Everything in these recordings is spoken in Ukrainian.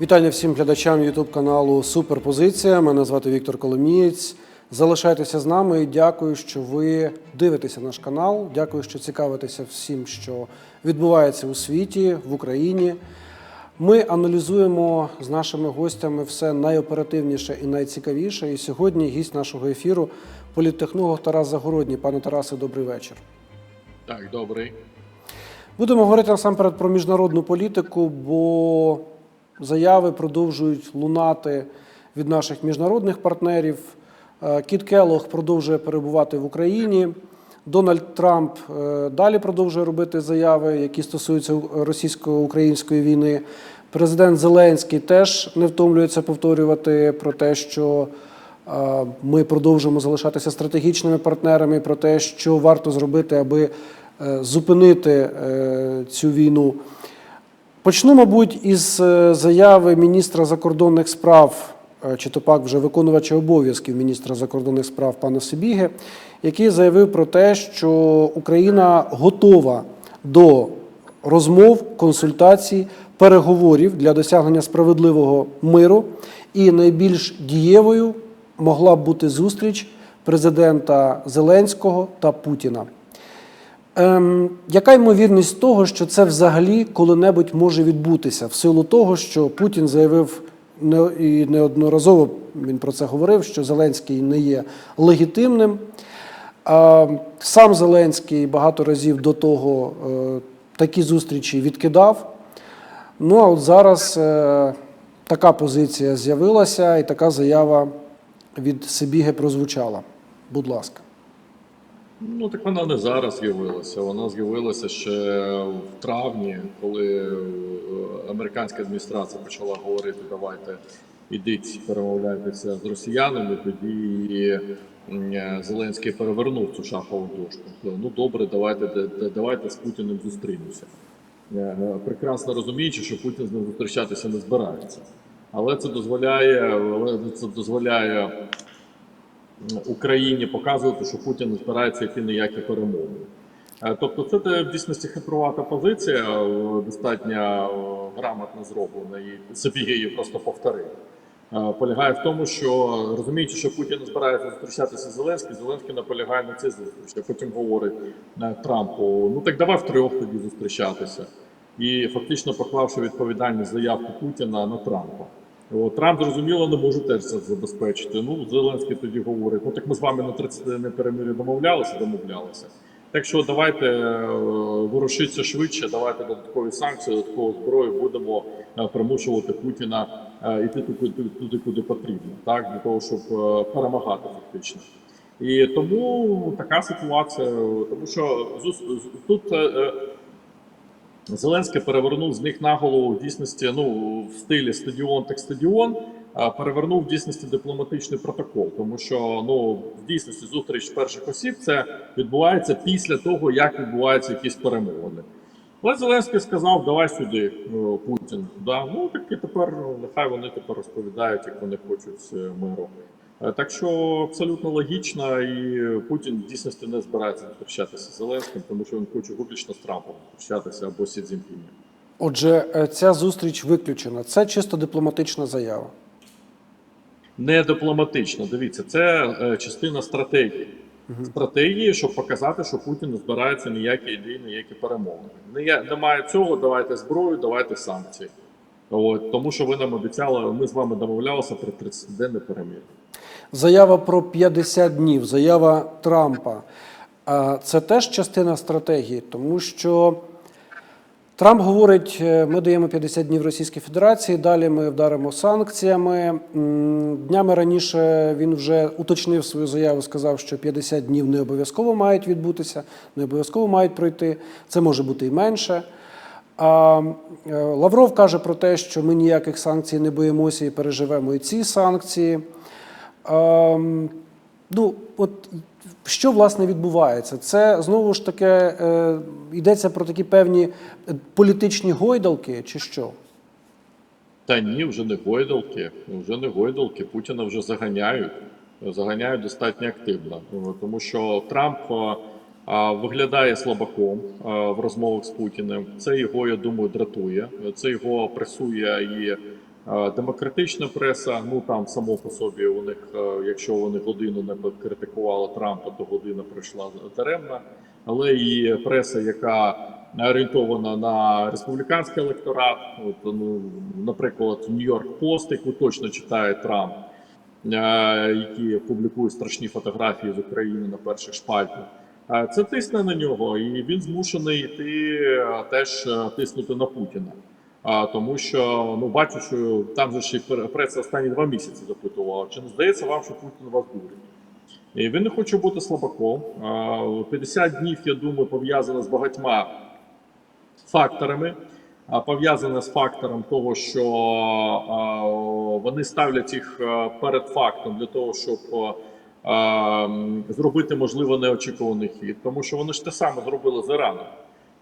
Вітання всім глядачам YouTube каналу Суперпозиція. Мене звати Віктор Коломієць. Залишайтеся з нами і дякую, що ви дивитеся наш канал. Дякую, що цікавитеся всім, що відбувається у світі, в Україні. Ми аналізуємо з нашими гостями все найоперативніше і найцікавіше. І сьогодні гість нашого ефіру політтехнолог Тарас Загородній. Пане Тарасе, добрий вечір. Так, добрий. Будемо говорити насамперед про міжнародну політику, бо заяви продовжують лунати від наших міжнародних партнерів. Е, Кіт Келлог продовжує перебувати в Україні. Дональд Трамп е, далі продовжує робити заяви, які стосуються російсько-української війни. Президент Зеленський теж не втомлюється повторювати про те, що е, ми продовжуємо залишатися стратегічними партнерами, про те, що варто зробити, аби зупинити цю війну. Почну, мабуть, із е, заяви міністра закордонних справ, е, чи то пак вже виконувача обов'язків міністра закордонних справ пана Сибіги, який заявив про те, що Україна готова до розмов, консультацій, переговорів для досягнення справедливого миру, і найбільш дієвою могла б бути зустріч президента Зеленського та Путіна. Ем, яка ймовірність того, що це взагалі коли-небудь може відбутися, в силу того, що Путін заявив не- і неодноразово він про це говорив, що Зеленський не є легітимним. А сам Зеленський багато разів до того е, такі зустрічі відкидав. Ну а от зараз е, така позиція з'явилася, і така заява від Сибіги прозвучала. Будь ласка. Ну так вона не зараз з'явилася. Вона з'явилася ще в травні, коли е, американська адміністрація почала говорити: давайте ідіть, перемовляйтеся з росіянами. Тоді е, Зеленський перевернув цю шахову дошку. Ну добре, давайте давайте з Путіним зустрінемося. Е, Прекрасно розуміючи, що Путін з ним зустрічатися не збирається. Але це дозволяє, це дозволяє Україні показувати, що Путін збирається йти ніякі перемови. Е, Тобто, це в дійсності хитрувата позиція, е, достатньо е, грамотно зроблена, і собі її просто повторив. Полягає в тому, що розуміючи, що Путін збирається зустрічатися з Зеленським, Зеленський наполягає на цій зустрічі. Потім говорить Трампу: ну так давай втрьох тоді зустрічатися. І фактично поклавши відповідальність заявку Путіна на Трампа. От, Трамп, зрозуміло, не може теж це забезпечити. Ну, Зеленський тоді говорить: ну так ми з вами на 30 не перемир'я домовлялися, домовлялися. Так що давайте е, ворушитися швидше, давайте додаткові санкції, додаткову зброю будемо е, примушувати Путіна е, йти туди, туди, куди потрібно, так для того, щоб е, перемагати фактично. І тому така ситуація, тому що тут е, е, Зеленський перевернув з них на голову в дійсності, ну в стилі стадіон так стадіон. Перевернув в дійсності дипломатичний протокол, тому що ну в дійсності зустріч перших осіб це відбувається після того, як відбуваються якісь перемовини. Але Зеленський сказав: давай сюди, Путін. Да? Ну так тепер нехай вони тепер розповідають, як вони хочуть е, миру. Е, Так що абсолютно логічно, і Путін в дійсності не збирається зустрічатися з Зеленським, тому що він хоче виключно з Трампом зустрічатися або Сі Цзіньпінем. Отже, е, ця зустріч виключена. Це чисто дипломатична заява. Не дипломатично. Дивіться, це е, частина стратегії. Стратегії, щоб показати, що Путін не збирається ніякі ідеї, ніякі перемовини. Не Немає цього, давайте зброю, давайте санкції. От, тому що ви нам обіцяли, ми з вами домовлялися про 30-денне перемир'я. Заява про 50 днів, заява Трампа. Це теж частина стратегії, тому що Трамп говорить: е, ми даємо 50 днів Російській Федерації, далі ми вдаримо санкціями. Днями раніше він вже уточнив свою заяву, сказав, що 50 днів не обов'язково мають відбутися, не обов'язково мають пройти. Це може бути і менше. А е, Лавров каже про те, що ми ніяких санкцій не боїмося і переживемо і ці санкції. Ем, ну, от що власне відбувається? Це знову ж таки е, йдеться про такі певні е, політичні гойдалки, чи що? Та ні, вже не гойдалки. Вже не гойдалки. Путіна вже заганяють. Заганяють достатньо активно. Тому що Трамп а, а, виглядає слабаком в розмовах з Путіним. Це його, я думаю, дратує. Це його пресує і Е, Демократична преса, ну там само по собі у них, е, якщо вони годину не критикували Трампа, то година пройшла даремна. Але і преса, яка орієнтована на республіканський електорат, от, ну, наприклад, Нью-Йорк Пост, яку точно читає Трамп, е, які публікують страшні фотографії з України на перших шпальтах. Е, Це тисне на нього, і він змушений йти е, теж е, тиснути на Путіна. А, тому що ну бачу, що там же ще преса останні два місяці запитувала, чи не здається вам, що Путін вас дурить? І він не хоче бути слабаком. 50 днів, я думаю, пов'язано з багатьма факторами. Пов'язане з фактором того, що вони ставлять їх перед фактом для того, щоб зробити можливо неочікуваний хід, тому що вони ж те саме зробили з Іраном.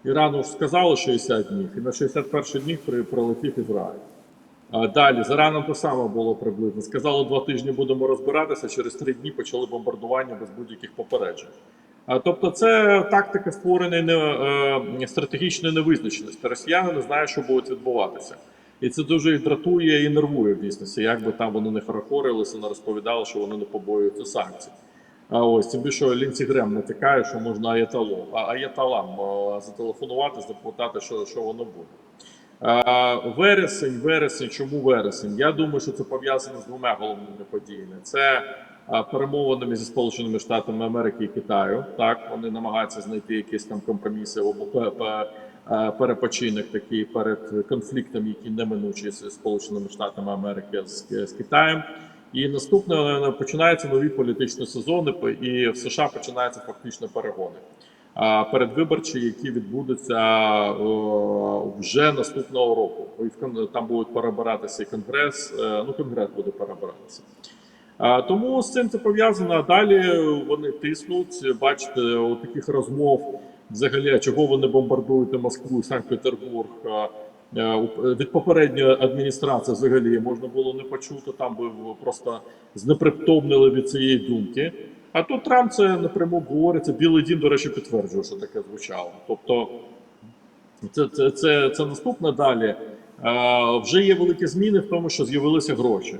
Ірану ж сказали 60 днів, і на 61 днів при- прилетів Ізраїль. Далі з Іраном те саме було приблизно. Сказали, два тижні будемо розбиратися. Через три дні почали бомбардування без будь-яких попереджень. Тобто, це тактика створеної не, е, стратегічної невизначеності. Росіяни не знають, що буде відбуватися. І це дуже їх дратує і нервує в. Як би там вони не хорохорилися, не розповідали, що вони не побоюються санкцій. А ось тим більше Лінці Грем натякає, що можна аєталом, а аєталам зателефонувати, запитати, що, що воно буде. Е, Вересень, вересень, чому вересень? Я думаю, що це пов'язано з двома головними подіями. Це перемовинами зі Сполученими Штатами Америки і Китаю. Так вони намагаються знайти якісь там компроміси або перепочинок такий перед конфліктом, які неминучі з Сполученими Штатами Америки з, Китаєм. І наступне е, починаються нові політичні сезони, і в США починаються фактично перегони передвиборчі, які відбудуться вже наступного року. Там будуть перебиратися і конгрес. е, Ну, конгрес буде перебиратися. Тому з цим це пов'язано. Далі вони тиснуть. Бачите, у таких розмов взагалі, а чого вони бомбардують Москву, і Санкт-Петербург. а, е, Від попередньої адміністрації взагалі можна було не почути. Там би просто знепритомнили від цієї думки. А тут Трамп це напряму говориться. Білий дім, до речі, підтверджує, що таке звучало. Тобто, це, це, це, це наступне далі. Е, вже є великі зміни в тому, що з'явилися гроші.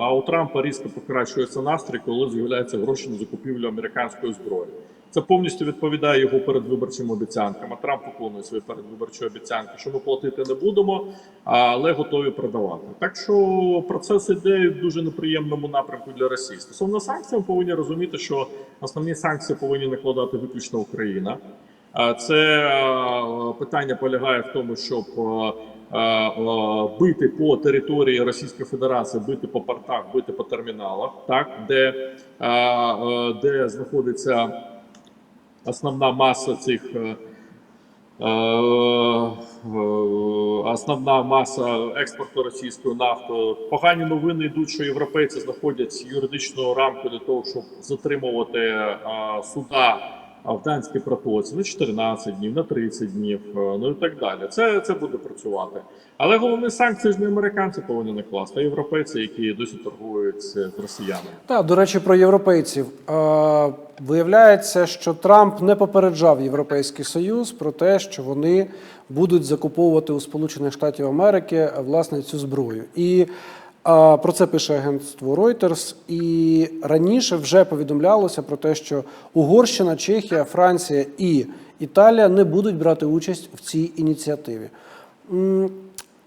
А у Трампа різко покращується настрій, коли з'являються гроші на закупівлю американської зброї. Це повністю відповідає його передвиборчим обіцянкам. А Трамп виконує свої передвиборчі обіцянки, що ми платити не будемо, але готові продавати. Так що процес іде в дуже неприємному напрямку для Росії. Стосовно санкцій, ми повинні розуміти, що основні санкції повинні накладати виключно Україна. Це питання полягає в тому, щоб бити по території Російської Федерації, бити по портах, бити по терміналах, так де, де знаходиться основна маса цих. е, е, е, Основна маса експорту російської нафти. Погані новини йдуть, що європейці знаходять юридичну рамку для того, щоб затримувати суда а в Данській протоці на 14 днів, на 30 днів, е, ну і так далі. Це, це буде працювати. Але головні санкції ж не американці повинні накласти, а європейці, які досі торгують з росіянами. Так, до речі, про європейців. Е, Виявляється, що Трамп не попереджав Європейський Союз про те, що вони будуть закуповувати у Сполучених Штатів Америки власне цю зброю. І про це пише агентство Reuters. І раніше вже повідомлялося про те, що Угорщина, Чехія, Франція і Італія не будуть брати участь в цій ініціативі.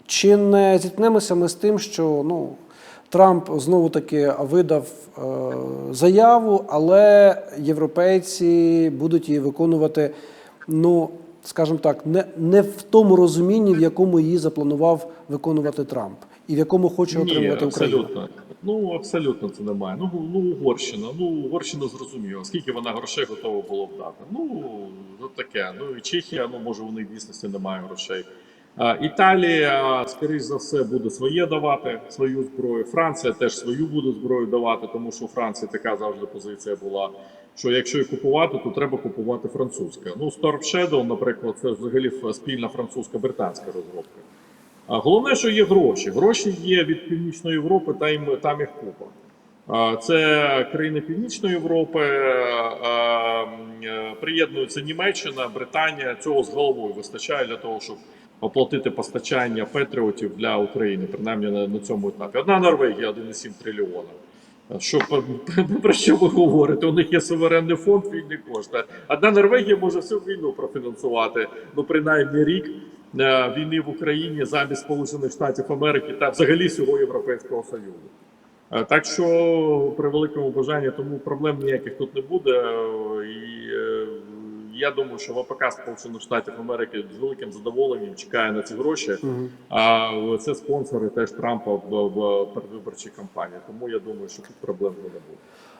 Чи не зіткнемося ми з тим, що ну, Трамп знову таки видав е, заяву, але європейці будуть її виконувати, ну скажімо так, не, не в тому розумінні, в якому її запланував виконувати Трамп, і в якому хоче отримувати Україна. абсолютно. Ну абсолютно це немає. Ну, ну Угорщина. Ну Угорщина зрозуміла, Скільки вона грошей готова було б дати? Ну ну, таке. Ну і Чехія, ну може у них в дійсності немає грошей. Італія, скоріш за все, буде своє давати свою зброю. Франція теж свою буде зброю давати, тому що у Франції така завжди позиція була. Що якщо і купувати, то треба купувати французьке. Ну, Storm Shadow, наприклад, це взагалі спільна французька-британська розробка. А головне, що є гроші. Гроші є від Північної Європи, та їм там їх купа. Це країни Північної Європи, м, е, приєднуються Німеччина, Британія. Цього з головою вистачає для того, щоб оплатити постачання патріотів для України, принаймні на, на цьому етапі. Одна Норвегія 1,7 трильйона. Що про, що ви говорите? У них є суверенний фонд вільні кошти. Одна Норвегія може всю війну профінансувати, ну принаймні рік е, війни в Україні замість Сполучених Штатів Америки та взагалі всього Європейського Союзу. Е, Так що при великому бажанні тому проблем ніяких тут не буде. Е, І е, я думаю, що ВПК Сполучених Штатів Америки з великим задоволенням чекає на ці гроші. А це спонсори теж Трампа в, в передвиборчій кампанії. Тому я думаю, що тут проблем не буде.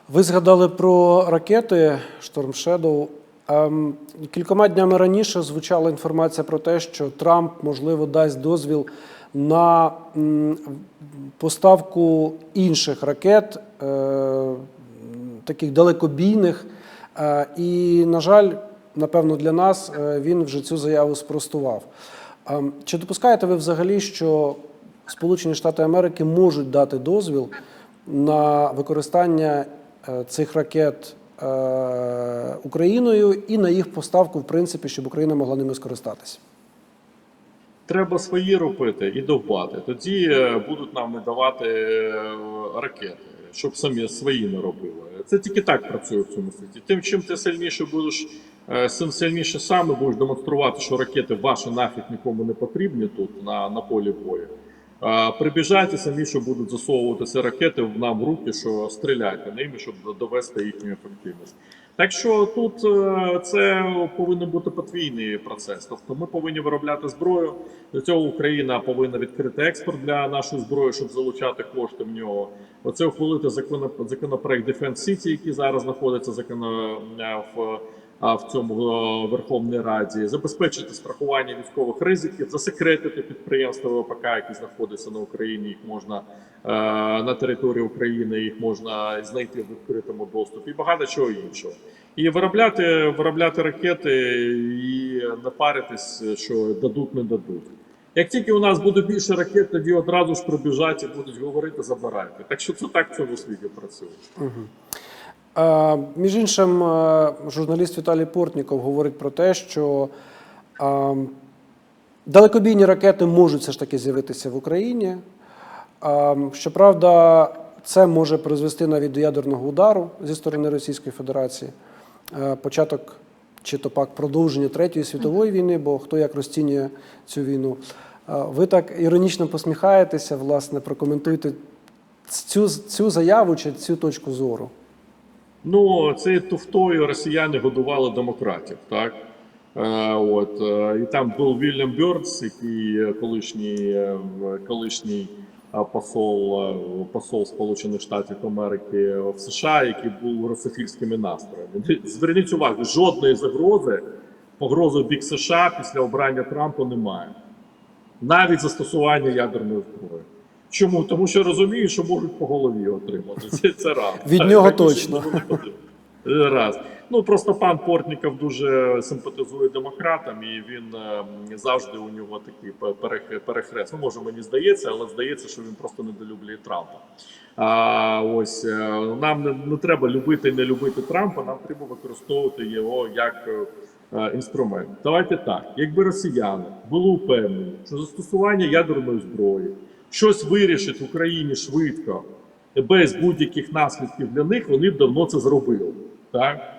Ви згадали про ракети Storm Shadow. Ем, Кількома днями раніше звучала інформація про те, що Трамп можливо дасть дозвіл на поставку інших ракет, е, таких далекобійних. Е, І, на жаль, напевно, для нас е, він вже цю заяву спростував. Чи допускаєте ви взагалі, що Сполучені Штати Америки можуть дати дозвіл на використання е, цих ракет е, Україною і на їх поставку, в принципі, щоб Україна могла ними скористатися? Треба свої робити і довбати. Тоді будуть нам видавати е, ракети, щоб самі свої не робили. Це тільки так працює в цьому світі. Тим чим ти сильніше будеш, сим сильніше саме будеш демонструвати, що ракети ваші нафіг нікому не потрібні тут на, на полі бою. Прибіжайте самі, будуть засовуватися ракети в нам в руки, що стріляйте ними, щоб довести їхню ефективність. Так що тут е, це повинен бути подвійний процес. Тобто ми повинні виробляти зброю. Для цього Україна повинна відкрити експорт для нашої зброї, щоб залучати кошти в нього. Оце ухвалити законоп- законопроект Defense City, який зараз знаходиться е, в. В цьому е, Верховній Раді забезпечити страхування військових ризиків, засекретити підприємства ВПК, які знаходяться на Україні. Їх можна е, на території України, їх можна знайти в відкритому доступі і багато чого іншого. І виробляти, виробляти ракети і не паритись, що дадуть, не дадуть. Як тільки у нас буде більше ракет, тоді одразу ж прибіжать і будуть говорити, забирайте. Так що це так в цьому світі працює. Е, Між іншим, е, журналіст Віталій Портніков говорить про те, що е, далекобійні ракети можуть все ж таки з'явитися в Україні. Щоправда, це може призвести навіть до ядерного удару зі сторони Російської Федерації. Початок чи то пак продовження Третьої світової війни, бо хто як розцінює цю війну. Ви так іронічно посміхаєтеся, власне, прокоментуйте цю, цю заяву чи цю точку зору. Ну, це туфтою росіяни годували демократів, так? Е, от, е, і там був Вільям Бьордс, який е, колишній, е, колишній е, посол, посол Сполучених Штатів Америки в США, який був русофільськими настроями. Зверніть увагу, жодної загрози, погрози в бік США після обрання Трампа немає. Навіть застосування ядерної зброї. Чому? Тому що розуміють, що можуть по голові отримати. Це, це раз. Від нього так, точно. Раз. Ну просто пан Портніков дуже симпатизує демократам, і він е, завжди у нього такий пе- перехрест. Ну, може, мені здається, але здається, що він просто недолюблює Трампа. А ось е, нам не, не треба любити і не любити Трампа, нам треба використовувати його як е, інструмент. Давайте так, якби росіяни були упевнені, що застосування ядерної зброї щось вирішить в Україні швидко, без будь-яких наслідків для них, вони б давно це зробили. Так?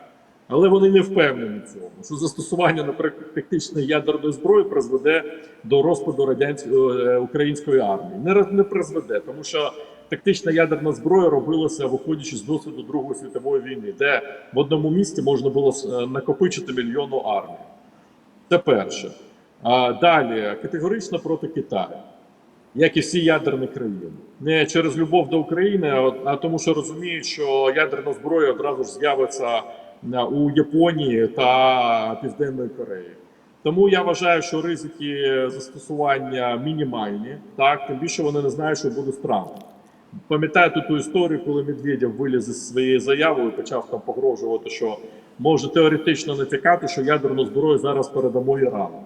Але вони не впевнені в цьому, що застосування, наприклад, тактичної ядерної зброї призведе до розпаду радянської е, української армії. Не, не призведе, тому що тактична ядерна зброя робилася, виходячи з досвіду Другої світової війни, де в одному місті можна було е, накопичити мільйонну армію. Це перше. А далі категорично проти Китаю, як і всі ядерні країни. Не через любов до України, а, тому, що розуміють, що ядерна зброя одразу ж з'явиться е, у Японії та Південної Кореї. Тому я вважаю, що ризики застосування мінімальні, так тим більше вони не знають, що буде з Пам'ятаєте ту історію, коли Медведєв виліз із своєю заявою і почав там погрожувати, що може теоретично натякати, що ядерну зброю зараз передамо Ірану.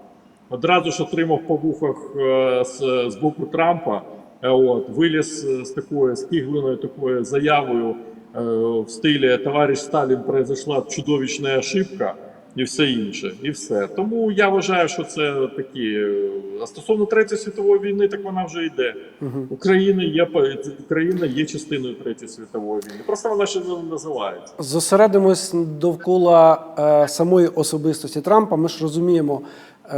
Одразу ж отримав по вухах е, з, з боку Трампа. е, От виліз е, з такою скігленою такою заявою в стилі товариш Сталін произошла чудовищна ошибка. і все інше, і все. Тому я вважаю, що це такі. А стосовно Третьої світової війни, так вона вже йде. Україна є Україна є частиною Третьої світової війни. Просто вона ще не називається. Зосередимось довкола е, самої особистості Трампа. Ми ж розуміємо,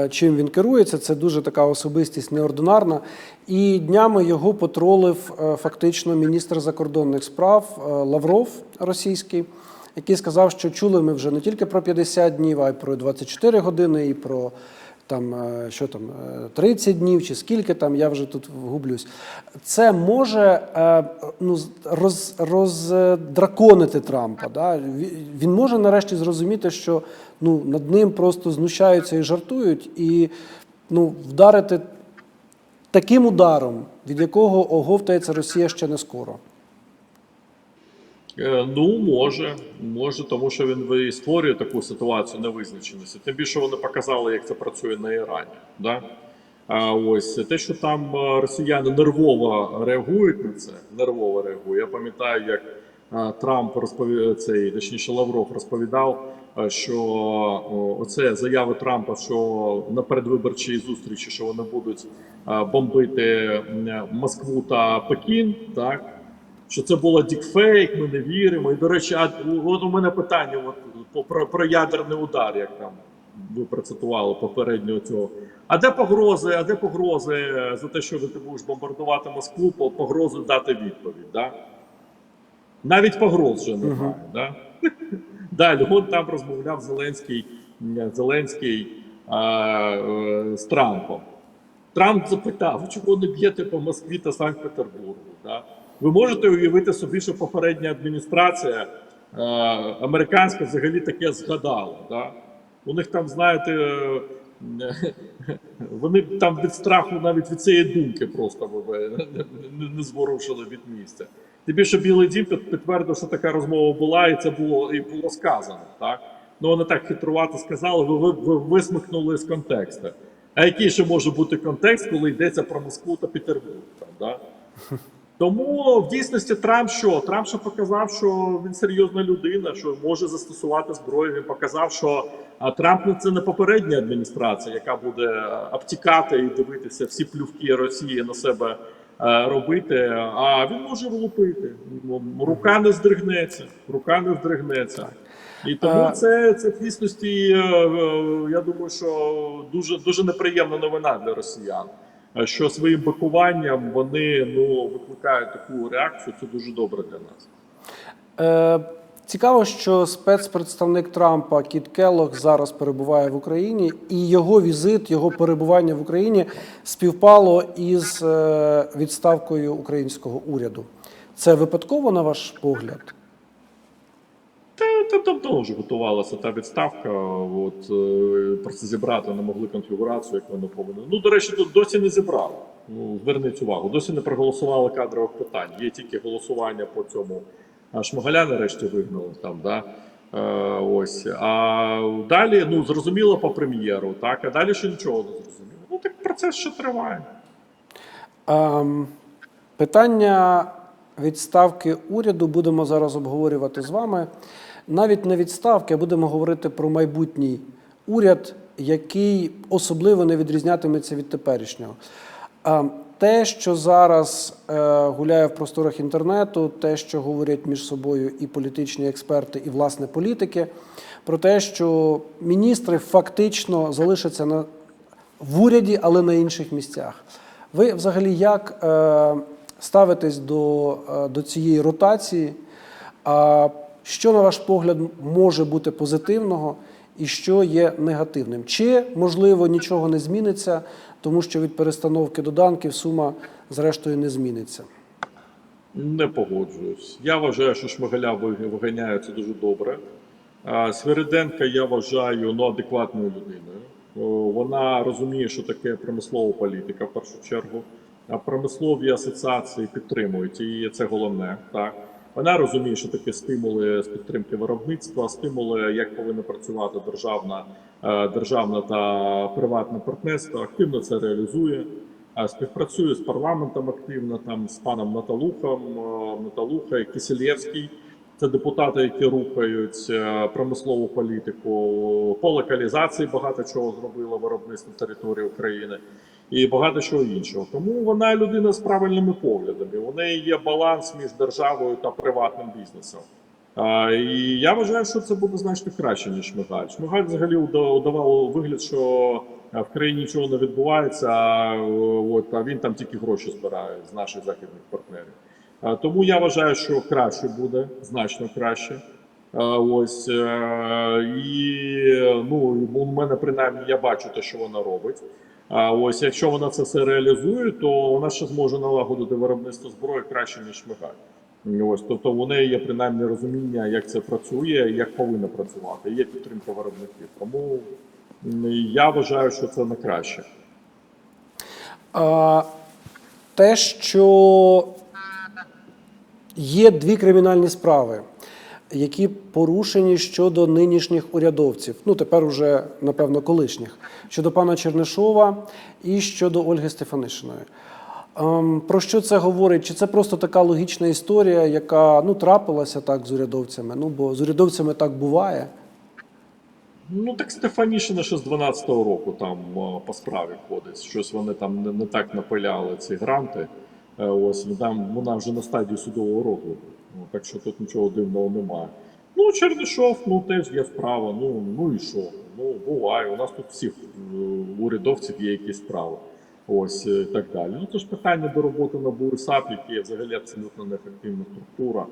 чим він керується. Це дуже така особистість неординарна. І днями його потролив е, фактично міністр закордонних справ е, Лавров російський, який сказав, що чули ми вже не тільки про 50 днів, а й про 24 години, і про там е, що там е, 30 днів чи скільки там, я вже тут вгублюсь. Це може е, ну, роз, роздраконити Трампа. Да? Він може нарешті зрозуміти, що ну, над ним просто знущаються і жартують, і ну, вдарити таким ударом, від якого оговтається Росія ще не скоро. Е, Ну, може, може, тому що він створює таку ситуацію невизначеності. Тим більше вони показали, як це працює на Ірані. Да? А ось те, що там е, росіяни нервово реагують на це, нервово реагують. Я пам'ятаю, як е, Трамп розповів цей, точніше Лавров розповідав, що оце заяви Трампа, що на передвиборчій зустрічі, що вони будуть бомбити Москву та Пекін, так що це було дікфейк, ми не віримо. І до речі, а от у мене питання от, про, про ядерний удар, як там ви процитували попереднього цього. А де погрози? А де погрози е, за те, що ти будеш бомбардувати Москву, по погрози дати відповідь? Да? Навіть погроз вже немає. Да? Далі, от там розмовляв Зеленський, Зеленський а, е, з Трампом. Трамп запитав, чого не б'єте по Москві та Санкт-Петербургу? Да? Ви можете уявити собі, що попередня адміністрація е, американська взагалі таке згадала. Да? У них там, знаєте, е, вони там від страху навіть від цієї думки просто не, не зворушили від місця. Тим більше Білий Дім підтвердив, що така розмова була, і це було і було сказано. Так? Ну вони так хитрувато сказали, ви, ви, ви висмикнули з контексту. А який ще може бути контекст, коли йдеться про Москву та Петербург? Там, да? Тому в дійсності Трамп що? Трамп ще показав, що він серйозна людина, що може застосувати зброю. Він показав, що Трамп ну, це не попередня адміністрація, яка буде обтікати і дивитися всі плювки Росії на себе робити. А він може влупити. Ну, Рука не здригнеться. Рука не здригнеться. І тому це, це в дійсності, е, е, я думаю, що дуже дуже неприємна новина для росіян. Е, Що своїм бакуванням вони ну викликають таку реакцію. Це дуже добре для нас. Е, цікаво, що спецпредставник Трампа Кіт Келлог зараз перебуває в Україні, і його візит, його перебування в Україні співпало із е, відставкою українського уряду. Це випадково, на ваш погляд? Та, давно вже готувалася та відставка. От е, просто зібрати не могли конфігурацію, як вони повинні. Ну до речі, тут досі не зібрали. Ну зверніть увагу, досі не проголосували кадрових питань. Є тільки голосування по цьому. А Шмигаля нарешті вигнали там, да. Е, ось. А далі, ну зрозуміло по прем'єру, так, а далі ще нічого не зрозуміло. Ну так процес ще триває. Ем, питання відставки уряду будемо зараз обговорювати з вами. Навіть не відставки, а будемо говорити про майбутній уряд, який особливо не відрізнятиметься від теперішнього. Те, що зараз е, гуляє в просторах інтернету, те, що говорять між собою і політичні експерти, і власне політики, про те, що міністри фактично залишаться на в уряді, але на інших місцях. Ви взагалі як е, ставитесь до, е, до цієї ротації? Що, на ваш погляд, може бути позитивного і що є негативним? Чи, можливо, нічого не зміниться, тому що від перестановки доданків сума, зрештою, не зміниться? Не погоджуюсь. Я вважаю, що Шмигаля ви- виганяється дуже добре. Свириденка я вважаю ну, адекватною людиною. Вона розуміє, що таке промислова політика в першу чергу. А промислові асоціації підтримують і це головне. Так вона розуміє, що таке стимули з підтримки виробництва, стимули, як повинна працювати державна, е, державна та приватне партнерство. Активно це реалізує. А співпрацює з парламентом активно, там з паном Наталухом, е, Наталуха, Кисельєвський Це депутати, які рухають е, промислову політику, по локалізації багато чого зробила виробництво території України і багато чого іншого. Тому вона людина з правильними поглядами. У неї є баланс між державою та приватним бізнесом. А, і я вважаю, що це буде значно краще, ніж Шмигаль. Шмигаль взагалі уда- удавав вигляд, що е, в країні нічого не відбувається, а, от, а він там тільки гроші збирає з наших західних партнерів. А, Тому я вважаю, що краще буде, значно краще. Ось е, і ну у мене принаймні я бачу те, що вона робить. А ось якщо вона це все реалізує, то вона ще зможе налагодити виробництво зброї краще ніж Шмигаль. Ось тобто у неї є принаймні розуміння, як це працює, як повинно працювати. Є підтримка виробників. Тому я вважаю, що це на краще. А, те, що є дві кримінальні справи, які порушені щодо нинішніх урядовців, ну тепер уже, напевно, колишніх, щодо пана Чернишова і щодо Ольги Стефанишиної. Ем, Про що це говорить? Чи це просто така логічна історія, яка ну трапилася так з урядовцями? Ну бо з урядовцями так буває. Ну так Стефанішина ще з 12-го року там е, по справі ходить. Щось вони там не, не так напиляли ці гранти. Е, Ось там вона вже на стадії судового розгляду. Ну, так що тут нічого дивного немає. Ну, Чернишов, ну теж є справа. Ну, ну і що? Ну, буває. У нас тут всіх е, урядовців є якісь справи. Ось е, і так далі. Ну це ж питання до роботи на БУРСАП, які є взагалі абсолютно неефективна структура.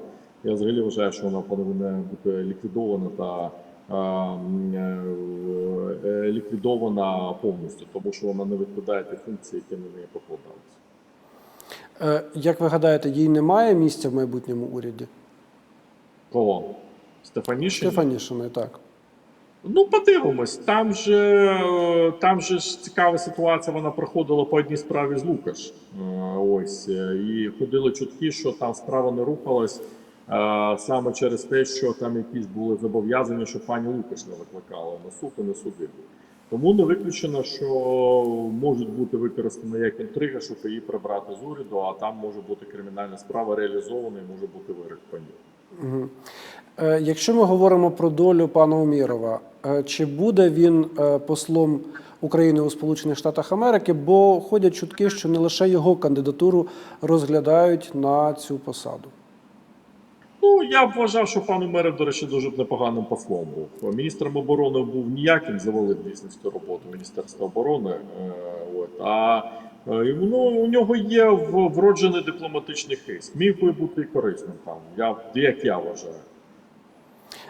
Я взагалі вважаю, що вона повинна бути ліквідована та е, е, ліквідована повністю, тому що вона не відповідає тій функції, які на неї покладалися. Е, Як ви гадаєте, їй немає місця в майбутньому уряді? Кого? Стефанішина? Стефанішиної, так. Ну, подивимось. Там же, е, там же ж цікава ситуація. Вона проходила по одній справі з Лукаш. Е, Ось і ходили чутки, що там справа не рухалась. Саме через те, що там якісь були зобов'язання, що пані Лукаш не викликала на суд і не судили. Тому не виключено, що можуть бути використані як інтрига, щоб її прибрати з уряду, а там може бути кримінальна справа реалізована і може бути вирок по ній. Угу. Якщо ми говоримо про долю пана Умірова, е, чи буде він е, послом України у Сполучених Штатах Америки? Бо ходять чутки, що не лише його кандидатуру розглядають на цю посаду. Ну, я б вважав, що пан Умерев, до речі, дуже непоганим послом був. Міністром оборони був ніяким, завалив дійсності роботу Міністерства оборони. Е, от, а е, ну, у нього є вроджений дипломатичний хист. Міг би бути корисним там, я, як я вважаю.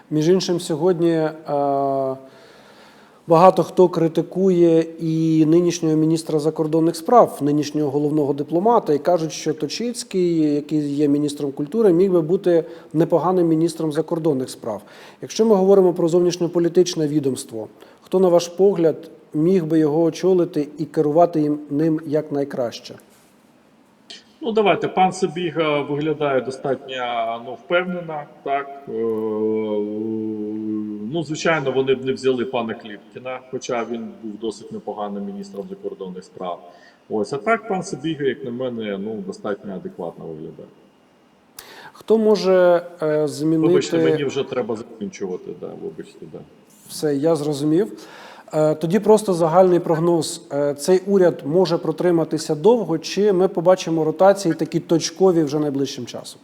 Між іншим, сьогодні е, багато хто критикує і нинішнього міністра закордонних справ, нинішнього головного дипломата, і кажуть, що Точицький, який є міністром культури, міг би бути непоганим міністром закордонних справ. Якщо ми говоримо про зовнішньополітичне відомство, хто, на ваш погляд, міг би його очолити і керувати їм ним якнайкраще? Ну, давайте, пан Сабіга виглядає достатньо ну, впевнено. Так. Ну, звичайно, вони б не взяли пана Кліпкіна, хоча він був досить непоганим міністром закордонних справ. Ось, а так пан Сабіга, як на мене, ну, достатньо адекватно виглядає. Хто може е, змінити Вибачте, мені вже треба закінчувати. Да, вибачте, да. Все, я зрозумів. Е, Тоді просто загальний прогноз. Е, Цей уряд може протриматися довго, чи ми побачимо ротації такі точкові вже найближчим часом?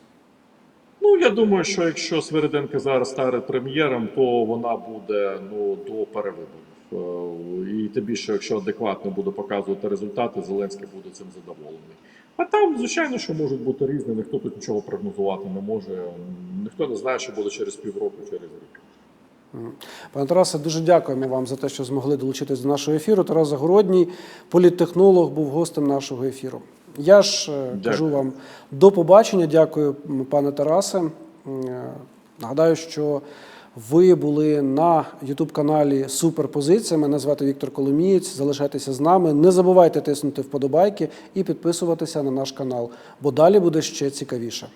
Ну, я думаю, що якщо Свириденко зараз стане прем'єром, то вона буде ну, до перевиборів. Е, І тим більше, якщо адекватно буде показувати результати, Зеленський буде цим задоволений. А там, звичайно, що можуть бути різні, ніхто тут нічого прогнозувати не може. Ніхто не знає, що буде через півроку, через рік. Пане Тарасе, дуже дякуємо вам за те, що змогли долучитись до нашого ефіру. Тарас Загородній, політтехнолог, був гостем нашого ефіру. Я ж е, Дякую. кажу вам до побачення. Дякую, пане Тарасе. Е, Нагадаю, що ви були на Ютуб-каналі Суперпозиція. Мене звати Віктор Коломієць. Залишайтеся з нами. Не забувайте тиснути вподобайки і підписуватися на наш канал, бо далі буде ще цікавіше.